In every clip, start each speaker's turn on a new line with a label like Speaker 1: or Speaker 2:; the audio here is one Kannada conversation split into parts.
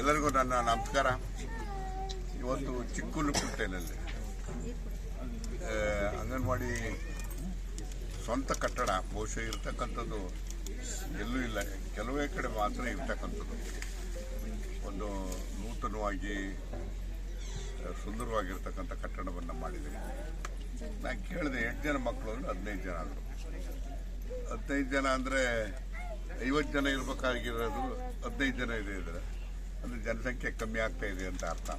Speaker 1: ಎಲ್ಲರಿಗೂ ನನ್ನ ನಮಸ್ಕಾರ. ಇವತ್ತು ಚಿಕ್ಕುಲುಪುಟ್ಟೆನಲ್ಲಿ ಅಂಗನವಾಡಿ ಸ್ವಂತ ಕಟ್ಟಡ, ಬಹುಶಃ ಇರ್ತಕ್ಕಂಥದ್ದು ಎಲ್ಲೂ ಇಲ್ಲ. ಕೆಲವೇ ಕಡೆ ಮಾತ್ರ ಇರ್ತಕ್ಕಂಥದ್ದು. ಒಂದು ನೂತನವಾಗಿ ಸುಂದರವಾಗಿರ್ತಕ್ಕಂಥ ಕಟ್ಟಡವನ್ನು ಮಾಡಿದ್ದೀವಿ. ನಾನು ಕೇಳಿದೆ, ಎಂಟು ಜನ ಮಕ್ಕಳು ಅಂದ್ರೆ ಹದಿನೈದು ಜನ ಆದರು. ಹದಿನೈದು ಜನ ಅಂದರೆ ಐವತ್ತು ಜನ ಇರಬೇಕಾಗಿರೋದು, ಹದಿನೈದು ಜನ ಇದೆ ಇದ್ರೆ ಅಂದರೆ ಜನಸಂಖ್ಯೆ ಕಮ್ಮಿ ಆಗ್ತಾ ಇದೆ ಅಂತ ಅರ್ಥ.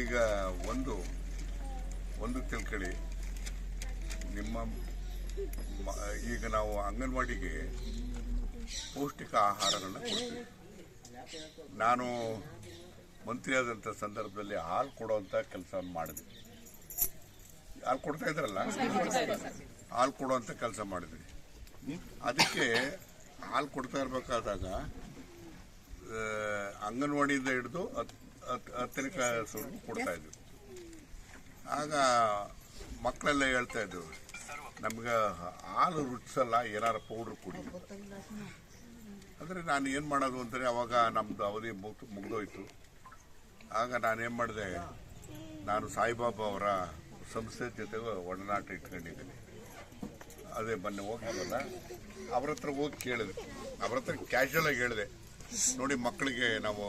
Speaker 1: ಈಗ ಒಂದು ಒಂದು ತಿಳ್ಕೊಳ್ಳಿ. ನಿಮ್ಮ ಈಗ ನಾವು ಅಂಗನವಾಡಿಗೆ ಪೌಷ್ಟಿಕ ಆಹಾರಗಳನ್ನ ಕೊಡ್ತೀವಿ. ನಾನು ಮಂತ್ರಿ ಆದಂಥ ಸಂದರ್ಭದಲ್ಲಿ ಹಾಲು ಕೊಡುವಂಥ ಕೆಲಸವನ್ನು ಮಾಡಿದ್ವಿ ಹಾಲು ಕೊಡ್ತಾ ಇದ್ರಲ್ಲ? ಹಾಲು ಕೊಡುವಂಥ ಕೆಲಸ ಮಾಡಿದ್ವಿ ಅದಕ್ಕೆ ಹಾಲು ಕೊಡ್ತಾ ಇರಬೇಕಾದಾಗ ಅಂಗನವಾಡಿಯಿಂದ ಹಿಡಿದು ಹತ್, ಹತ್- ಹತ್ತನೇ ಕ್ಲಾಸ್ವರೆಗೂ ಕೊಡ್ತಾ ಇದ್ವಿ. ಆಗ ಮಕ್ಕಳೆಲ್ಲ ಹೇಳ್ತಾ ಇದ್ರು, ನಮ್ಗೆ ಹಾಲು ರುಚಿಸಲ್ಲ ಏನಾರು ಪೌಡ್ರ್ ಕುಡಿ. ಅಂದರೆ ನಾನು ಏನು ಮಾಡೋದು ಅಂದರೆ ಅವಾಗ ನಮ್ಮದು ಅವಧಿ ಮುಗ್ದು, ಮುಗ್ದೋಯ್ತು. ಆಗ ನಾನೇನು ಮಾಡಿದೆ, ನಾನು ಸಾಯಿಬಾಬಾ ಅವರ ಸಂಸ್ಥೆ ಜೊತೆಗೆ ಒಡನಾಟ ಇಟ್ಕೊಂಡಿದ್ದೀನಿ. ಅದೇ ಮೊನ್ನೆ ಹೋಗಿ ಅವ್ರ ಹತ್ರ ಹೋಗಿ ಕೇಳಿದೆ. ಅವ್ರ ಹತ್ರ ಕ್ಯಾಶುವಲಾಗಿ ಹೇಳಿದೆ ನೋಡಿ, ಮಕ್ಕಳಿಗೆ ನಾವು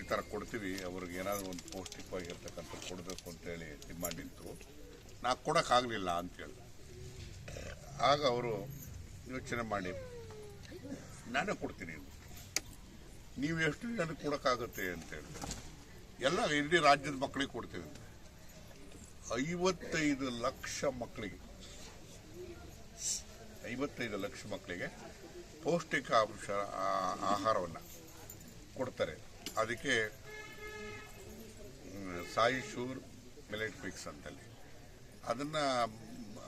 Speaker 1: ಈ ಥರ ಕೊಡ್ತೀವಿ. ಅವ್ರಿಗೆ ಏನಾದರೂ ಒಂದು ಪೌಷ್ಟಿಕವಾಗಿರ್ತಕ್ಕಂಥ ಕೊಡಬೇಕು ಅಂತೇಳಿ ಡಿಮಾಂಡ್ ಇತ್ತು. ನಾ ಕೊಡೋಕ್ಕಾಗಲಿಲ್ಲ ಅಂತೇಳಿ ಆಗ ಅವರು ಯೋಚನೆ ಮಾಡಿ, ನಾನೇ ಕೊಡ್ತೀನಿ. ನೀವು ಎಷ್ಟು ಜನಕ್ಕೆ ಕೊಡೋಕ್ಕಾಗುತ್ತೆ ಅಂತೇಳಿ ಎಲ್ಲ ಇಡೀ ರಾಜ್ಯದ ಮಕ್ಕಳಿಗೆ ಕೊಡ್ತೀವಿ. ಐವತ್ತೈದು ಲಕ್ಷ ಮಕ್ಕಳಿಗೆ. ಐವತ್ತೈದು ಲಕ್ಷ ಮಕ್ಕಳಿಗೆ ಪೌಷ್ಟಿಕ ಅಂಶ ಆ- ಆಹಾರವನ್ನು ಕೊಡ್ತಾರೆ. ಅದಕ್ಕೆ ಸಾಯಿ ಶೂರ್ ಮಿಲೆಟ್ ಮಿಕ್ಸ್ ಅಂತಲ್ಲಿ. ಅದನ್ನು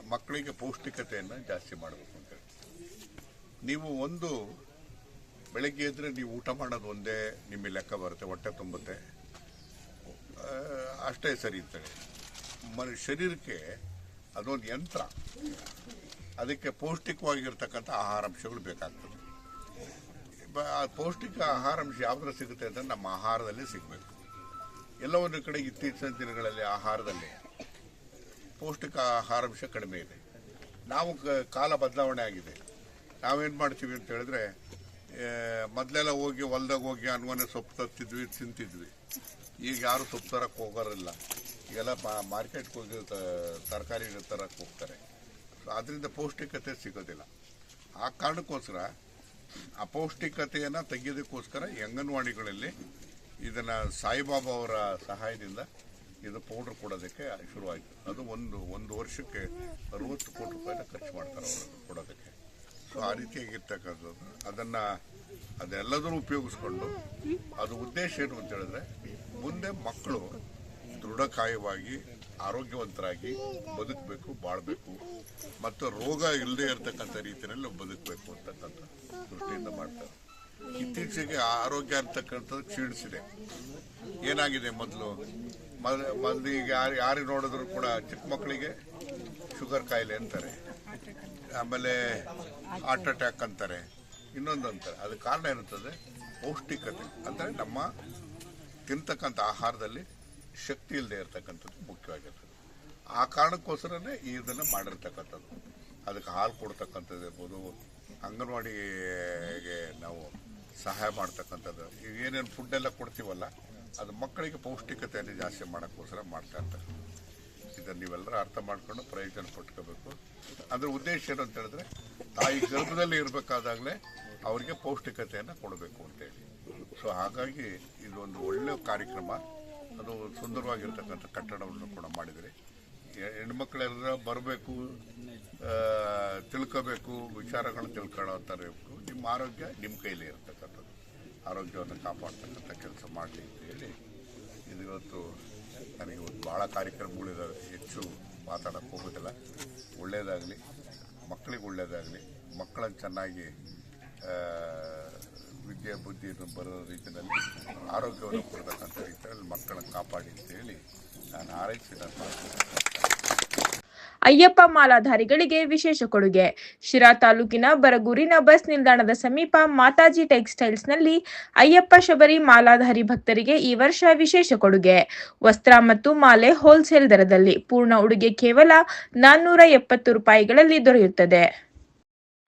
Speaker 1: ಮಕ್ಕಳಿಗೆ ಪೌಷ್ಟಿಕತೆಯನ್ನು ಜಾಸ್ತಿ ಮಾಡಬೇಕು ಅಂತೇಳಿ ನೀವು ಒಂದು ಬೆಳಗ್ಗೆ ಎದ್ದರೆ ನೀವು ಊಟ ಮಾಡೋದು ಒಂದೇ, ನಿಮಗೆ ಲೆಕ್ಕ ಬರುತ್ತೆ, ಹೊಟ್ಟೆ ತುಂಬುತ್ತೆ. ಅಷ್ಟೇ ಸರಿ ಅಂತೇಳಿ ಮ, ಶರೀರಕ್ಕೆ ಅದೊಂದು ಯಂತ್ರ. ಅದಕ್ಕೆ ಪೌಷ್ಟಿಕವಾಗಿರ್ತಕ್ಕಂಥ ಆಹಾರಾಂಶಗಳು ಬೇಕಾಗ್ತದೆ. ಪೌಷ್ಟಿಕ ಆಹಾರಾಂಶ ಯಾವ್ದ್ರ ಸಿಗುತ್ತೆ ಅಂದರೆ ನಮ್ಮ ಆಹಾರದಲ್ಲಿ ಸಿಗಬೇಕು. ಎಲ್ಲ ಒಂದು ಕಡೆ ಇತ್ತೀಚಿನ ದಿನಗಳಲ್ಲಿ ಆಹಾರದಲ್ಲಿ ಪೌಷ್ಟಿಕ ಆಹಾರಾಂಶ ಕಡಿಮೆ ಇದೆ. ನಾವು ಕಾಲ ಬದಲಾವಣೆ ಆಗಿದೆ. ನಾವೇನು ಮಾಡ್ತೀವಿ ಅಂತ ಹೇಳಿದ್ರೆ ಮೊದಲೆಲ್ಲ ಹೋಗಿ ಹೊಲ್ದಾಗ ಹೋಗಿ ಅನ್ವನೇ ಸೊಪ್ಪು ತರ್ತಿದ್ವಿ, ತಿಂತಿದ್ವಿ. ಈಗ ಯಾರು ಸೊಪ್ಪು ತರಕ್ಕೆ ಹೋಗೋರಿಲ್ಲ. ಈಗೆಲ್ಲ ಮಾರ್ಕೆಟ್ಗೆ ಹೋಗಿ ತರಕಾರಿ ತರಕ್ಕೆ ಹೋಗ್ತಾರೆ. ಅದರಿಂದ ಪೌಷ್ಟಿಕತೆ ಸಿಗೋದಿಲ್ಲ. ಆ ಕಾರಣಕ್ಕೋಸ್ಕರ ಅಪೌಷ್ಟಿಕತೆಯನ್ನು ತೆಗೆಯೋದಕ್ಕೋಸ್ಕರ ಅಂಗನವಾಡಿಗಳಲ್ಲಿ ಇದನ್ನು ಸಾಯಿಬಾಬಾ ಅವರ ಸಹಾಯದಿಂದ ಇದು ಪೌಡ್ರ್ ಕೊಡೋದಕ್ಕೆ ಶುರುವಾಯಿತು. ಅದು ಒಂದು ಒಂದು ವರ್ಷಕ್ಕೆ ಅರವತ್ತು ಕೋಟಿ ರೂಪಾಯಿನ ಖರ್ಚು ಮಾಡ್ತಾರೆ ಅವರು ಕೊಡೋದಕ್ಕೆ. ಸೊ ಆ ರೀತಿಯಾಗಿರ್ತಕ್ಕಂಥದ್ದು ಅದನ್ನು ಅದೆಲ್ಲದನ್ನು ಉಪಯೋಗಿಸ್ಕೊಂಡು ಅದು ಉದ್ದೇಶ ಏನು ಅಂತ ಹೇಳಿದ್ರೆ, ಮುಂದೆ ಮಕ್ಕಳು ದೃಢಕಾಯವಾಗಿ ಆರೋಗ್ಯವಂತರಾಗಿ ಬದುಕಬೇಕು, ಬಾಳಬೇಕು. ಮತ್ತು ರೋಗ ಇಲ್ಲದೆ ಇರತಕ್ಕಂಥ ರೀತಿಯಲ್ಲಿ ಬದುಕಬೇಕು ಅಂತಕ್ಕಂಥ ದೃಷ್ಟಿಯಿಂದ ಮಾಡ್ತಾರೆ. ಇತ್ತೀಚೆಗೆ ಆರೋಗ್ಯ ಅಂತಕ್ಕಂಥದ್ದು ಕ್ಷೀಣಿಸಿದೆ. ಏನಾಗಿದೆ ಮೊದಲು? ಮೊದಲು ಈಗ ಯಾರು ಯಾರಿಗೆ ನೋಡಿದ್ರು ಕೂಡ ಚಿಕ್ಕ ಮಕ್ಕಳಿಗೆ ಶುಗರ್ ಕಾಯಿಲೆ ಅಂತಾರೆ. ಆಮೇಲೆ ಹಾರ್ಟ್ ಅಟ್ಯಾಕ್ ಅಂತಾರೆ. ಇನ್ನೊಂದು ಅಂತಾರೆ. ಅದಕ್ಕೆ ಕಾರಣ ಏನಂತಂದರೆ ಪೌಷ್ಟಿಕತೆ. ಅಂದರೆ ನಮ್ಮ ತಿಂತಕ್ಕಂಥ ಆಹಾರದಲ್ಲಿ ಶಕ್ತಿ ಇಲ್ಲದೆ ಇರತಕ್ಕಂಥದ್ದು ಮುಖ್ಯವಾಗಿರ್ತದೆ. ಆ ಕಾರಣಕ್ಕೋಸ್ಕರನೇ ಇದನ್ನು ಮಾಡಿರ್ತಕ್ಕಂಥದ್ದು. ಅದಕ್ಕೆ ಹಾಲು ಕೊಡ್ತಕ್ಕಂಥದ್ದು ಇರ್ಬೋದು, ಅಂಗನವಾಡಿಗೆ ನಾವು ಸಹಾಯ ಮಾಡ್ತಕ್ಕಂಥದ್ದು. ಈಗ ಏನೇನು ಫುಡ್ ಎಲ್ಲ ಕೊಡ್ತೀವಲ್ಲ, ಅದು ಮಕ್ಕಳಿಗೆ ಪೌಷ್ಟಿಕತೆಯನ್ನು ಜಾಸ್ತಿ ಮಾಡೋಕ್ಕೋಸ್ಕರ ಮಾಡ್ತಾ ಇರ್ತಾರೆ. ಇದನ್ನು ನೀವೆಲ್ಲರೂ ಅರ್ಥ ಮಾಡ್ಕೊಂಡು ಪ್ರಯೋಜನ ಪಟ್ಕೋಬೇಕು ಅದರ ಉದ್ದೇಶ ಏನು ಅಂತ ಹೇಳಿದ್ರೆ, ತಾಯಿ ಗರ್ಭದಲ್ಲಿ ಇರಬೇಕಾದಾಗಲೇ ಅವರಿಗೆ ಪೌಷ್ಟಿಕತೆಯನ್ನು ಕೊಡಬೇಕು ಅಂತೇಳಿ. ಸೊ ಹಾಗಾಗಿ ಇದೊಂದು ಒಳ್ಳೆಯ ಕಾರ್ಯಕ್ರಮ. ಅದು ಸುಂದರವಾಗಿರ್ತಕ್ಕಂಥ ಕಟ್ಟಡವನ್ನು ಕೂಡ ಮಾಡಿದರೆ. ಹೆಣ್ಮಕ್ಳೆಲ್ಲ ಬರಬೇಕು ತಿಳ್ಕೋಬೇಕು, ವಿಚಾರಗಳನ್ನ ತಿಳ್ಕೊಳ್ಳೋ ನಿಮ್ಮ ಆರೋಗ್ಯ ನಿಮ್ಮ ಕೈಲಿ ಇರತಕ್ಕಂಥದ್ದು. ಆರೋಗ್ಯವನ್ನು ಕಾಪಾಡ್ತಕ್ಕಂಥ ಕೆಲಸ ಮಾಡಲಿ ಅಂತ ಹೇಳಿ ಇದು ಇವತ್ತು ನನಗೆ ಇವತ್ತು ಭಾಳ ಕಾರ್ಯಕ್ರಮಗಳಿದ್ದಾವೆ ಹೆಚ್ಚು ಮಾತಾಡೋಕ್ಕೆ ಹೋಗೋದಿಲ್ಲ. ಒಳ್ಳೆಯದಾಗಲಿ, ಮಕ್ಕಳಿಗೆ ಒಳ್ಳೆಯದಾಗಲಿ, ಮಕ್ಕಳನ್ನು ಚೆನ್ನಾಗಿ ವಿದ್ಯೆ ಬುದ್ಧಿಯನ್ನು ಬರೋ ರೀತಿಯಲ್ಲಿ ಆರೋಗ್ಯವನ್ನು ಕೊಡ್ತಕ್ಕಂಥ ರೀತಿಯಲ್ಲಿ ಮಕ್ಕಳನ್ನು ಕಾಪಾಡಿ ಅಂತ ಹೇಳಿ ನಾನು ಆರೈಸಿ
Speaker 2: ಅಯ್ಯಪ್ಪ ಮಾಲಾಧಾರಿಗಳಿಗೆ ವಿಶೇಷ ಕೊಡುಗೆ. ಶಿರಾ ತಾಲೂಕಿನ ಬರಗೂರಿನ ಬಸ್ ನಿಲ್ದಾಣದ ಸಮೀಪ ಮಾತಾಜಿ ಟೆಕ್ಸ್ಟೈಲ್ಸ್ನಲ್ಲಿ ಅಯ್ಯಪ್ಪ ಶಬರಿ ಮಾಲಾಧಾರಿ ಭಕ್ತರಿಗೆ ಈ ವರ್ಷ ವಿಶೇಷ ಕೊಡುಗೆ. ವಸ್ತ್ರ ಮತ್ತು ಮಾಲೆ ಹೋಲ್ಸೇಲ್ ದರದಲ್ಲಿ ಪೂರ್ಣ ಉಡುಗೆ ಕೇವಲ ನಾನ್ನೂರ ಎಪ್ಪತ್ತು ರೂಪಾಯಿಗಳಲ್ಲಿ ದೊರೆಯುತ್ತದೆ.